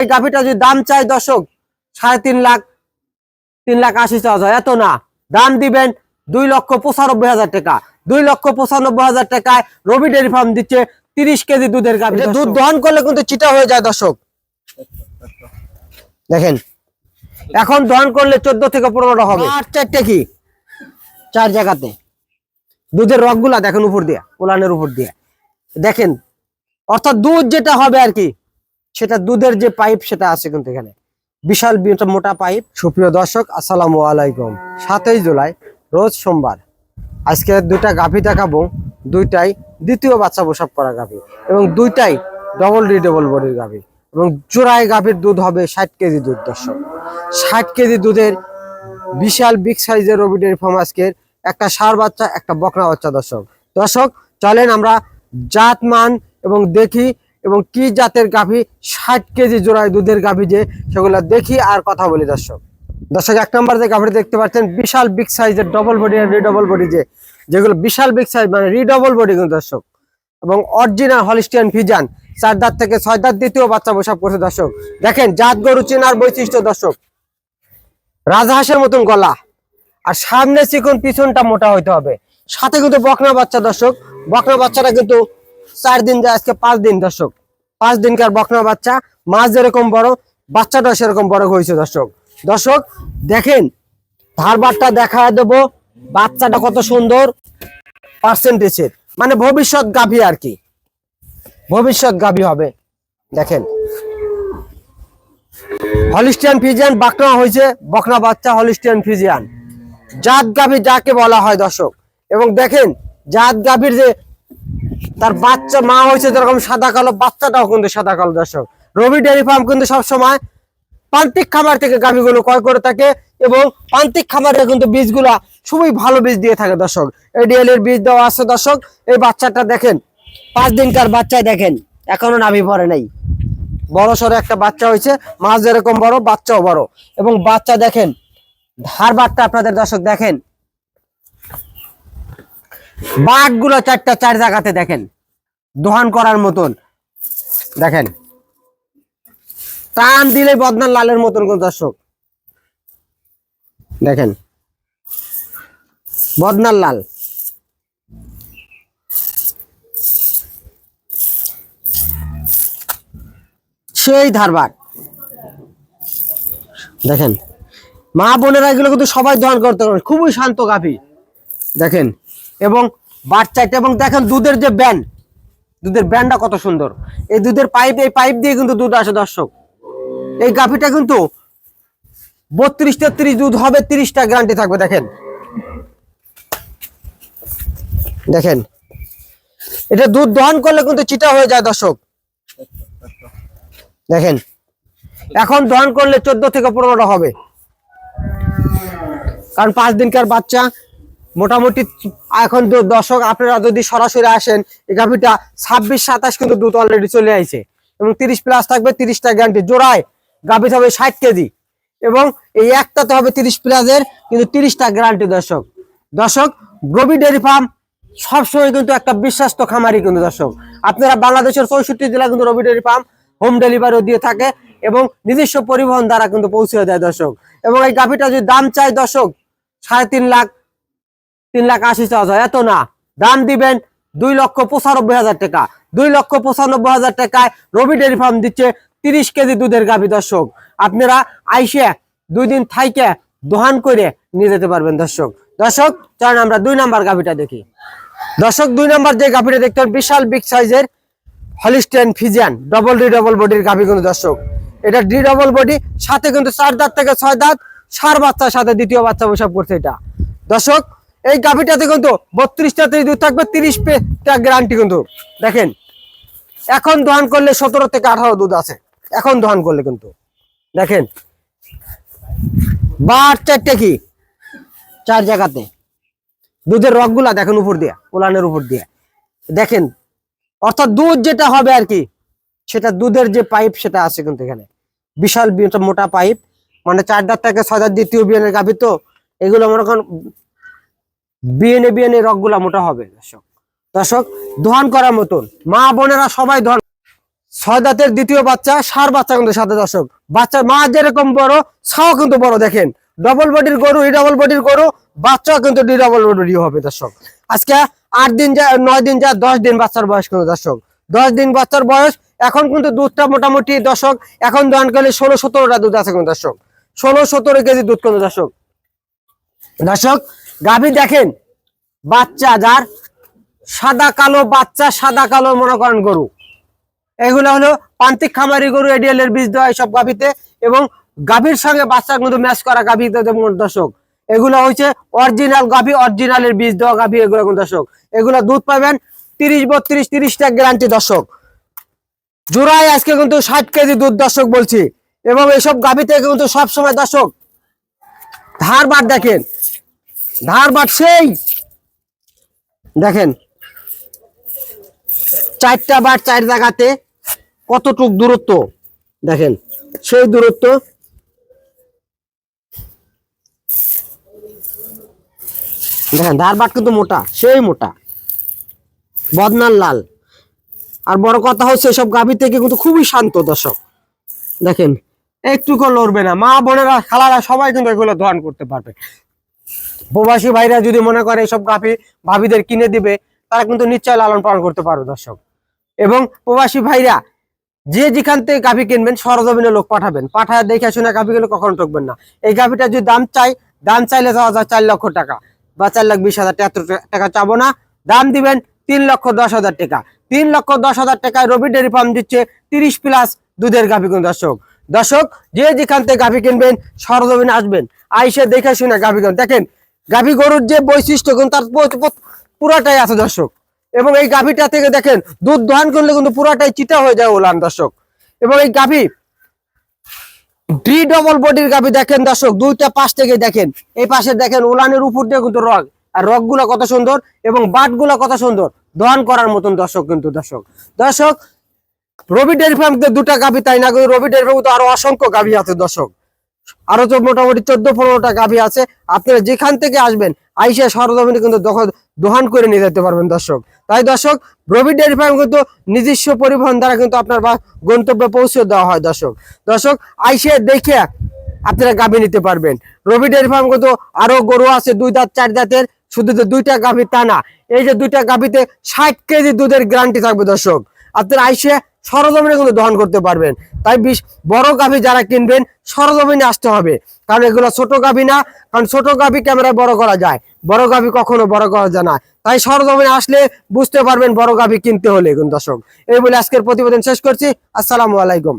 এই গাভিটা যদি দাম চাই দর্শক সাড়ে তিন লাখ তিন লাখ আশি চাওয়া যায়। এত না। দাম দিবেন দুই লক্ষ পঁচানব্বই হাজার টাকা। দুই লক্ষ পঁচানব্বই হাজার টাকায় রবি ডেয়ারি ফার্ম দিচ্ছে তিরিশ কেজি দুধের গাভি দুধ দহন করলে কিন্তু চিটা হয়ে যায় দর্শক। দেখেন। এখন দহন করলে চোদ্দ থেকে পনেরোটা হবে। আর চারটে কি? চার জায়গাতে। দুধের রগগুলা দেখেন উপর দিয়ে ওলানের উপর দিয়ে। দেখেন। অর্থাৎ দুধ যেটা হবে আর কি সেটা দুধের যে পাইপ সেটা আছে কিন্তু এখানে। বিশাল মোটা পাইপ। সুপ্রিয় দর্শক, আসসালামু আলাইকুম। সাতই জুলাই, রোজ সোমবার। আজকে দুইটা গাভী দেখাবো। দুইটাই দ্বিতীয় বাচ্চা প্রসব করা গাভী এবং দুইটাই ডবল ডি ডবল বডির গাভী এবং জোড়ায় গাভীর দুধ হবে ষাট কেজি দুধ দর্শক। ষাট কেজি দুধের বিশাল বিগ সাইজের রবি ডেয়ারি ফার্ম আজকের একটা সার বাচ্চা, একটা বকরা বাচ্চা দর্শক। দর্শক, চলেন আমরা জাত মান এবং দেখি এবং কি জাতের গাভী? ষাট কেজি জোড়ায় দুধের গাভী যে, সেগুলো দেখি আর কথা বলি দর্শক। দর্শক, এক নম্বর যে গাভীটি দেখতে পাচ্ছেন, বিশাল বিগ সাইজের ডবল বডি আর রিডবল বডি যে, যেগুলো বিশাল বিগ সাইজ মানে রিডবল বডি কিন্তু দর্শক। এবং অরিজিনাল হলিস্টিয়ান ফিজান চার দাঁত থেকে ছয় দাঁত দ্বিতীয় বাচ্চা বসাব করছে দর্শক। দেখেন, জাত, গরু, চেনার বৈশিষ্ট্য দর্শক। রাজহাঁসের মতন গলা। আর সামনে চিকন, পিছনটা মোটা হইতে হবে। সাথে কিন্তু বকনা বাচ্চা দর্শক। বকনা বাচ্চাটা কিন্তু চার দিন যায়, আজকে পাঁচ দিন, দর্শক। পাঁচ দিনকার বকনা বাচ্চা, মাছ যেরকম বড় বাচ্চাটা সেরকম বড় হয়েছে, দর্শক। দর্শক, দেখেন ধারবারটা দেখা দেবো। বাচ্চাটা কত সুন্দর পার্সেন্টেজের মানে ভবিষ্যৎ গাভী আর কি। ভবিষ্যৎ গাভী হবে। দেখেন। হলিস্টিয়ান ফিজিয়ান বাকনা হয়েছে, বকনা বাচ্চা হলিস্টিয়ান ফিজিয়ান জাত গাভী যাকে বলা হয়, দর্শক। এবং দেখেন, জাত গাভীর যে তার বাচ্চা মা হয়েছে যেরকম সাদা কালো, বাচ্চাটাও কিন্তু সাদা কালো দর্শক। রবি ডেয়ারি ফার্ম কিন্তু সবসময় প্রান্তিক খামার থেকে গাভীগুলো ক্রয় করে থাকে এবং প্রান্তিক খামারে কিন্তু বীজগুলা খুবই ভালো বীজ দিয়ে থাকে দর্শক। এডিএল এর বীজ দেওয়া আছে দর্শক। এই বাচ্চাটা দেখেন, পাঁচ দিনকার বাচ্চায় দেখেন, এখনও নাভি পড়ে নাই। বড় সড়ো একটা বাচ্চা হয়েছে, মাছ যেরকম বড়, বাচ্চাও বড়। এবং বাচ্চা দেখেন, ধার বাটটা আপনাদের দর্শক দেখেন বাঘগুলো চারটা চার জায়গাতে দেখেন। দোহান করার মতন। দেখেন। টান দিলে বদনার লালের মতন কোন দর্শক। দেখেন। বদনার লাল। সেই ধারবার দেখেন। মা বোনেরা এগুলো কিন্তু সবাই দহন করতে পারবে। খুবই শান্ত গাভী। দেখেন। এবং বাচ্চাটা এবং দেখেন দুধের যে ব্যান্ড, দুধের ব্যান্ডটা কত সুন্দর। এই দুধের পাইপ, এই পাইপ দিয়ে কিন্তু দুধ আসে, দর্শক। এই গাভীটা কিন্তু বত্রিশ তেত্রিশ দুধ হবে, তিরিশটা গ্যারান্টি থাকবে, দেখেন। দেখেন। এটা দুধ দহন করলে কিন্তু চিটা হয়ে যায়, দর্শক। দেখেন। এখন দহন করলে চোদ্দ থেকে পনেরোটা হবে। কারণ পাঁচ দিনকার বাচ্চা মোটামুটি এখন তো দর্শক আপনারা যদি সরাসরি আসেন, এই গাভিটা ছাব্বিশ, সাতাশ কিন্তু দুধ অলরেডি চলে আইছে এবং তিরিশ প্লাস থাকবে তিরিশটা গ্যারান্টি জোড়ায় গাভি হবে ষাট কেজি এবং এই একটা তো হবে তিরিশ প্লাসের কিন্তু তিরিশটা গ্যারান্টি দর্শক। দর্শক গভি ডেয়ারি ফার্ম সবসময় কিন্তু একটা বিশ্বাস্ত খামারি কিন্তু দর্শক। আপনারা বাংলাদেশের চৌষট্টি জেলা কিন্তু রবি ডেয়ারি ফার্ম হোম ডেলিভারিও দিয়ে থাকে এবং নিজস্ব পরিবহন দ্বারা কিন্তু পৌঁছে দেয় দর্শক। এবং এই গাভিটা যদি দাম চাই দর্শক, সাড়ে তিন লাখ তিন লাখ আশি যায়। এত না। দাম দিবেন দুই লক্ষ পঁচানব্বই হাজার টাকা। দুই লক্ষ পঁচানব্বই হাজার টাকায় রবি ডেয়ারি ফার্ম দিচ্ছে তিরিশ কেজি দুধের গাভি দর্শক। আপনারা আইসে দুই দিন থাইকে দোহান করে নিয়ে যেতে পারবেন দর্শক। দর্শক, চলেন আমরা দুই নাম্বার গাভিটা দেখি। দর্শক, দুই নাম্বার যে গাভিটা দেখতে বিশাল বিগ সাইজের Holstein Friesian double D double বডির গাভি কিন্তু দর্শক। এটা ডি ডবল বডি সাথে কিন্তু চার দাঁত থেকে ছয় দাঁত, সার বাচ্চার সাথে দ্বিতীয় বাচ্চা বসাব করছে এটা। দর্শক এই গাভিটাতে কিন্তু বত্রিশটা দুধ থাকবে তিরিশটা গ্যারান্টি কিন্তু। দেখেন, এখন দহন করলে সতেরো থেকে আঠারো দুধ আছে। এখন দহন করলে কিন্তু। দেখেন, বার চারটে কি? চার জায়গাতে। দুধের রগগুলা দেখেন উপর দিয়ে কোলানের উপর দিয়ে। দেখেন, অর্থাৎ দুধ যেটা হবে আর কি, সেটা দুধের যে পাইপ সেটা আছে কিন্তু এখানে। বিশাল মোটা পাইপ মানে চার থেকে ছয় দ্বিতীয় বিয়ানের গাভি তো, এগুলো মনে করেন বিএনএ বিএনএ রগগুলা মোটা হবে, দর্শক। দর্শক দহন করার মতন। মা বোনেরা সবাই দহন ছয় দাঁতের দ্বিতীয় বাচ্চা, সার বাচ্চা কিন্তু সাথে, দর্শক। বাচ্চা মা যেরকম বড়, ছাও কিন্তু বড়, দেখেন। ডবল বডির গরু ডবল বডির গরু, বাচ্চা কিন্তু ডি ডবল বডি হবে, দর্শক। আজকে আট দিন যা নয় দিন যা দশ দিন বাচ্চার বয়স কিন্তু, দর্শক। দশ দিন বাচ্চার বয়স, এখন কিন্তু দুধটা মোটামুটি, দর্শক, এখন দান করলে ষোলো সতেরোটা দুধ আছে কিন্তু, দর্শক। ষোলো সতেরো কেজি দুধ কিন্তু, দর্শক। দর্শক গাভী দেখেন, বাচ্চা যার সাদা কালো বাচ্চা, সাদা কালো মনে করেন গরু। এগুলো হলো প্রান্তিক খামারি গরু এডিএল এর বীজ দেওয়া সব গাভীতে এবং গাভীর সঙ্গে বাচ্চা কিন্তু ম্যাচ করা গাভীতে যেমন দর্শক। এগুলো হচ্ছে অরিজিনাল গাভী অরিজিনালের বীজ দেওয়া গাভী, এগুলো দর্শক। এগুলো দুধ পাবেন তিরিশ, বত্রিশ তিরিশটা গ্যারান্টি দর্শক। জোড়ায় আজকে কিন্তু ষাট কেজি দুধ দর্শক বলছি। এবং এইসব গাভী থেকে কিন্তু সবসময় দর্শক, ধার বাট দেখেন ধার বাট সেই দেখেন, চারটা বার চার জায়গাতে কতটুক দূরত্ব? দেখেন, সেই দূরত্ব দেখেন, ধার বাট কিন্তু মোটা, সেই মোটা। বদনার লাল। আর বড় কথা হচ্ছে সব গাভী থেকে কিন্তু খুবই শান্ত দর্শক। দেখেন একটুকু লড়বে না। মা বোনেরা, খালারা সবাই কিন্তু এগুলো দহন করতে পারবে। প্রবাসী ভাইরা যদি মনে করে এইসব গাভী ভাবিদের কিনে দিবে, তারা কিন্তু নিশ্চয় লালন পালন করতে পারবে দর্শক। এবং প্রবাসী ভাইরা যে যেখান থেকে গাভী কিনবেন, সরজমিনে লোক পাঠাবেন। পাঠায় দেখে শুনে গাভী গেলে কখনো ঠকবেন না। এই গাভীটা যদি দাম চাই, দাম চাইলে যাওয়া যায় চার লক্ষ টাকা বা চার লাখ বিশ হাজার তিয়াত্তর টাকা চাবো না। দাম দিবেন তিন লক্ষ দশ হাজার টাকা। তিন লক্ষ দশ হাজার টাকায় রবি ডেরি ফার্ম দিচ্ছে তিরিশ প্লাস দুধের গাভী কোন দর্শক। দর্শক, যে যেখান থেকে গাভী কিনবেন, সরজমিনে আসবেন। আইসে দেখে শুনে গাভী কিনবেন। দেখেন গাভী গরুর যে বৈশিষ্ট্য, কিন্তু তার পুরাটাই আছে দর্শক। এবং এই গাভীটা থেকে দেখেন, দুধ দহন করলে কিন্তু পুরাটাই চিটা হয়ে যায় ওলান দর্শক। এবং এই গাভী ডি ডবল বডির গাভী দেখেন দর্শক, দুইটা পাশ থেকে দেখেন। এই পাশে দেখেন উলানের উপর দিয়ে কিন্তু রগ, আর রগগুলা কত সুন্দর, এবং বাটগুলা কত সুন্দর। দহন করার মতন দর্শক কিন্তু দর্শক। দর্শক রবি ডেয়ারি ফার্ম দুটা গাভী, তাই না রবি ডেয়ারি ফার্ম তো আরও অসংখ্য গাভী আছে দর্শক। আরও তো মোটামুটি চোদ্দ পনেরোটা গাভী আছে। আপনারা যেখান থেকে আসবেন, আইসা সরজমিনে কিন্তু দোহান করে নিয়ে যেতে পারবেন দর্শক। তাই দর্শক রবি ডেয়ারি ফার্ম কিন্তু নিজস্ব পরিবহন দ্বারা কিন্তু আপনার বা- গন্তব্যে পৌঁছে দেওয়া হয় দর্শক। দর্শক, আইসে দেখে আপনারা গাভী নিতে পারবেন। রবি ডেয়ারি ফার্ম কিন্তু আরও গরু আছে, দুই দাঁত, চার দাঁতের। শুধু যে দুইটা গাভী তা না, এই যে দুইটা গাভীতে ষাট কেজি দুধের গ্যারান্টি থাকবে দর্শক। আপনারা আইসে সরজমিনে কিন্তু দহন করতে পারবেন। তাই বিশ, বড় গাভি যারা কিনবেন, সরজমিনে আসতে হবে। কারণ এগুলো ছোট গাভি না, কারণ ছোট গাভি ক্যামেরায় বড় করা যায়। বড় গাভি কখনো বড় করা যায় না। তাই সরজমিনে আসলে বুঝতে পারবেন বড় গাভি কিনতে হলে কিন্তু দর্শক। এই বলে আজকের প্রতিবেদন শেষ করছি। আসসালামু আলাইকুম।